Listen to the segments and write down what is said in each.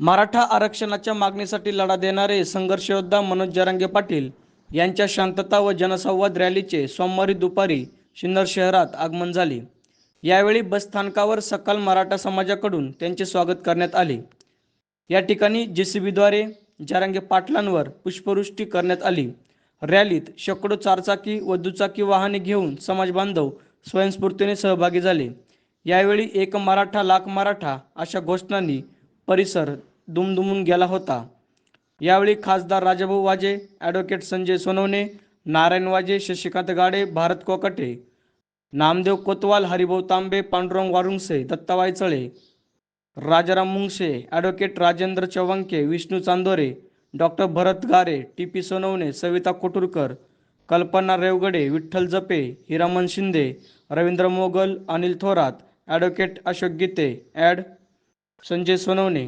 मराठा आरक्षणाच्या मागणीसाठी लढा देणारे संघर्ष योद्धा मनोज जरांगे पाटील यांच्या शांतता व जनसंवाद रॅलीचे सोमवारी दुपारी सिन्नर शहरात आगमन झाले. यावेळी बसस्थानकावर सकाल मराठा समाजाकडून त्यांचे स्वागत करण्यात आले. या ठिकाणी जे सी बीद्वारे जरांगे पाटलांवर पुष्पवृष्टी करण्यात आली. रॅलीत शेकडो चारचाकी व दुचाकी वाहने घेऊन समाज बांधव स्वयंस्फूर्तीने सहभागी झाले. यावेळी एक मराठा लाख मराठा अशा घोषणांनी परिसर दुमदुमून गेला होता. यावेळी खासदार राजाभाऊ वाजे advocate Sanjay Sonawane Narayan Waje Shashikant Gade Bharat Kokate Namdev Kotwal Haribhau Tambe Pandurang Warungse Dattawai Chale Rajaram Mungshe advocate Rajendra Chavanke Vishnu Chandore doctor Bharat Gare T P Sonawane Savita Koturkar Kalpana Revgade Vitthal Jape Hiraman Shinde Ravindra Mogal Anil Thorat advocate Ashok Gite adv Sanjay Sonawane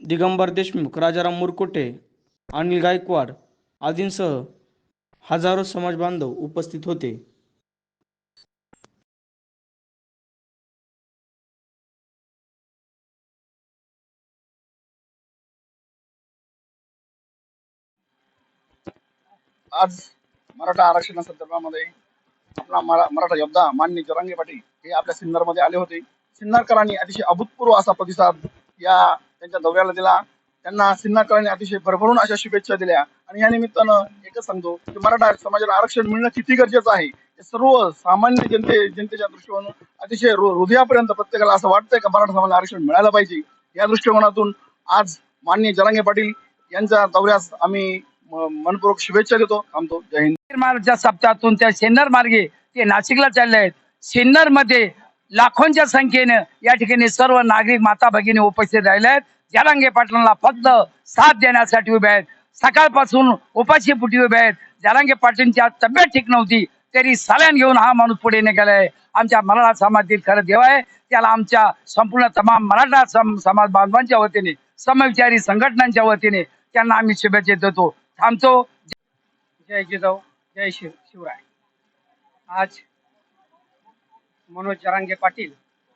Digambar Deshmukh Rajaram Murkute Anil Gaikwad आदींसह हजारो समाज बांधव उपस्थित होते. आज मराठा आरक्षणा संदर्भामध्ये आपला मराठा योद्धा मान्य जरांगे पाटील हे आपल्या सिन्नरमध्ये आले होते. सिन्नारकरांनी अतिशय अभूतपूर्व असा प्रतिसाद या त्यांच्या दौऱ्याला दिला. त्यांना सिन्नाकरांनी अतिशय भरभरून अशा शुभेच्छा दिल्या. आणि या निमित्तानं एकच सांगतो की मराठा समाजाला आरक्षण मिळणं किती गरजेचं आहे? हे सर्व सामान्य जनते जनतेच्या दृष्टिकोन अतिशय हृदयापर्यंत प्रत्येकाला असं वाटतंय का मराठा समाजाला आरक्षण मिळालं पाहिजे? या दृष्टिकोनातून आज माननीय जरांगे पाटील यांच्या दौऱ्यास आम्ही मनपूर्वक शुभेच्छा देतो. थांबतो. जय हिंद. सप्ताहातून त्या सिन्नर मार्गे ते नाशिकला चालले आहेत. सिन्नरमध्ये लाखोंच्या संख्येनं या ठिकाणी सर्व नागरिक माता भगिनी उपस्थित राहिले आहेत जरांगे पाटलांना फक्त साथ देण्यासाठी उभे आहेत. सकाळपासून उपाशी पुटी उभे आहेत. जरांगे पाटलांची आज तब्येत ठीक नव्हती तरी साल्यान घेऊन हा माणूस पुढे निघालाय. आमच्या मराठा समाजातील खरं देव आहे. त्याला आमच्या संपूर्ण तमाम मराठा सम समाज बांधवांच्या वतीने समविचारी संघटनांच्या वतीने त्यांना आम्ही शुभेच्छा देतो. थांबतो. जय जिजाऊ जय शिव शिवराय. आज मनोज जरांगे पाटील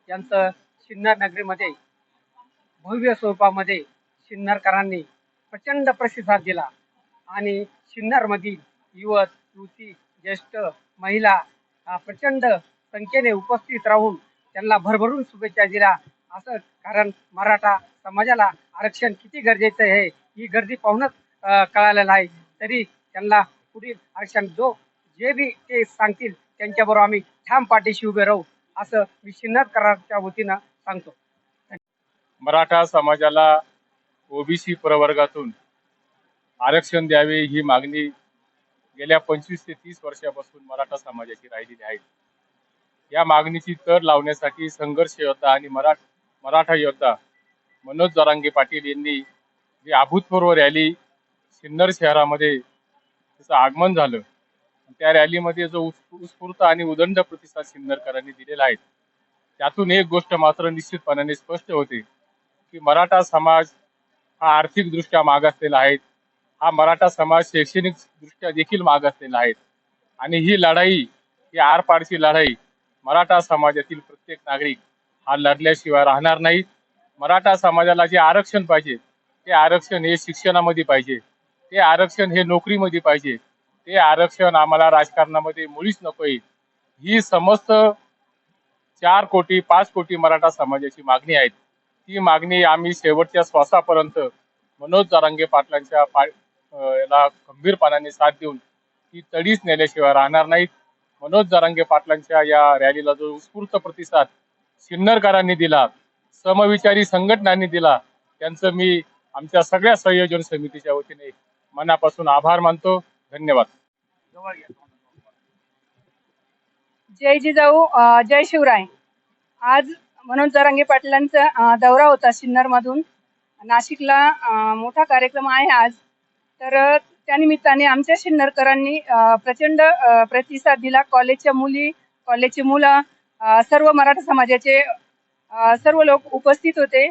यांचं सिन्नर नगरीमध्ये भव्य स्वरूपामध्ये सिन्नरकरांनी प्रचंड प्रतिसाद दिला. आणि सिन्नरमधील युवक युवती ज्येष्ठ महिला प्रचंड संख्येने उपस्थित राहून त्यांना भरभरून शुभेच्छा दिल्या. असं कारण मराठा समाजाला आरक्षण किती गरजेचं आहे ही गर्दी पाहूनच कळालेलं आहे. तरी त्यांना पुढील आरक्षण जो जे बी ते सांगतील त्यांच्याबरोबर आम्ही ठाम पाठीशी उभे राहू असं मी सिन्नरकरांच्या वतीनं सांगतो. मराठा समाजाला ओबीसी प्रवर्गातून आरक्षण द्यावे ही मागणी गेल्या पंचवीस ते तीस वर्षापासून मराठा समाजाची राहिलेली आहे. या मागणीची तर लावण्यासाठी संघर्ष योद्धा आणि मराठ मराठा योद्धा मनोज जरांगे पाटील यांनी जी अभूतपूर्व रॅली सिन्नर शहरामध्ये त्याचं आगमन झालं त्या रॅलीमध्ये जो उत्स्फूर्त आणि उदंड प्रतिसाद सिन्नरकरांनी दिलेला आहे त्यातून एक गोष्ट मात्र निश्चितपणाने स्पष्ट होते की मराठा समाज हा आर्थिकदृष्ट्या मागासलेला आहे हा मराठा समाज शैक्षणिक दृष्ट्या देखील मागासलेला आहे आणि ही लढाई ही आरपारची लढाई मराठा समाजातील प्रत्येक नागरिक हा लढल्याशिवाय राहणार नाही. मराठा समाजाला जे आरक्षण पाहिजे ते आरक्षण हे शिक्षणामध्ये पाहिजे ते आरक्षण हे नोकरीमध्ये पाहिजे ते आरक्षण आम्हाला राजकारणामध्ये मुळीच नको येईल ही समस्त चार कोटी पाच कोटी मराठा समाजाची मागणी आहे ती मागणी आम्ही शेवटच्या श्वासापर्यंत मनोज जारांगे पाटलांच्या पा याला खंबीरपणाने साथ देऊन ती तडीच नेल्याशिवाय राहणार नाहीत. मनोज जारांगे पाटलांच्या या रॅलीला जो उत्स्फूर्त प्रतिसाद सिन्नरकरांनी दिला समविचारी संघटनांनी दिला त्यांचं मी आमच्या सगळ्या संयोजन समितीच्या वतीने मनापासून आभार मानतो. धन्यवाद. जय जिजाऊ जय शिवराय. आज मनोज जरांगे पाटलांचा दौरा होता सिन्नरमधून. नाशिकला मोठा कार्यक्रम आहे आज. तर त्यानिमित्ताने आमच्या सिन्नरकरांनी प्रचंड प्रतिसाद दिला. कॉलेजच्या मुली कॉलेजची मुलं सर्व मराठा समाजाचे सर्व लोक उपस्थित होते.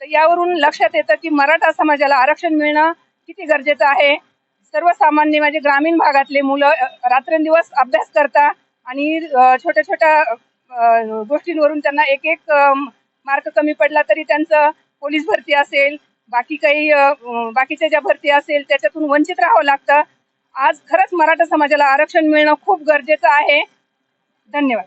तर यावरून लक्षात येतं की मराठा समाजाला आरक्षण मिळणं किती गरजेचं आहे? सर्वसामान्य म्हणजे ग्रामीण भागातले मुलं रात्रंदिवस अभ्यास करता आणि छोट्या छोट्या गोष्टींवरून त्यांना एक एक मार्क कमी पडला तरी त्यांचं पोलीस भरती असेल बाकी काही बाकीच्या ज्या भरती असेल त्याच्यातून वंचित राहावं लागतं. आज खरंच मराठा समाजाला आरक्षण मिळणं खूप गरजेचं आहे. धन्यवाद.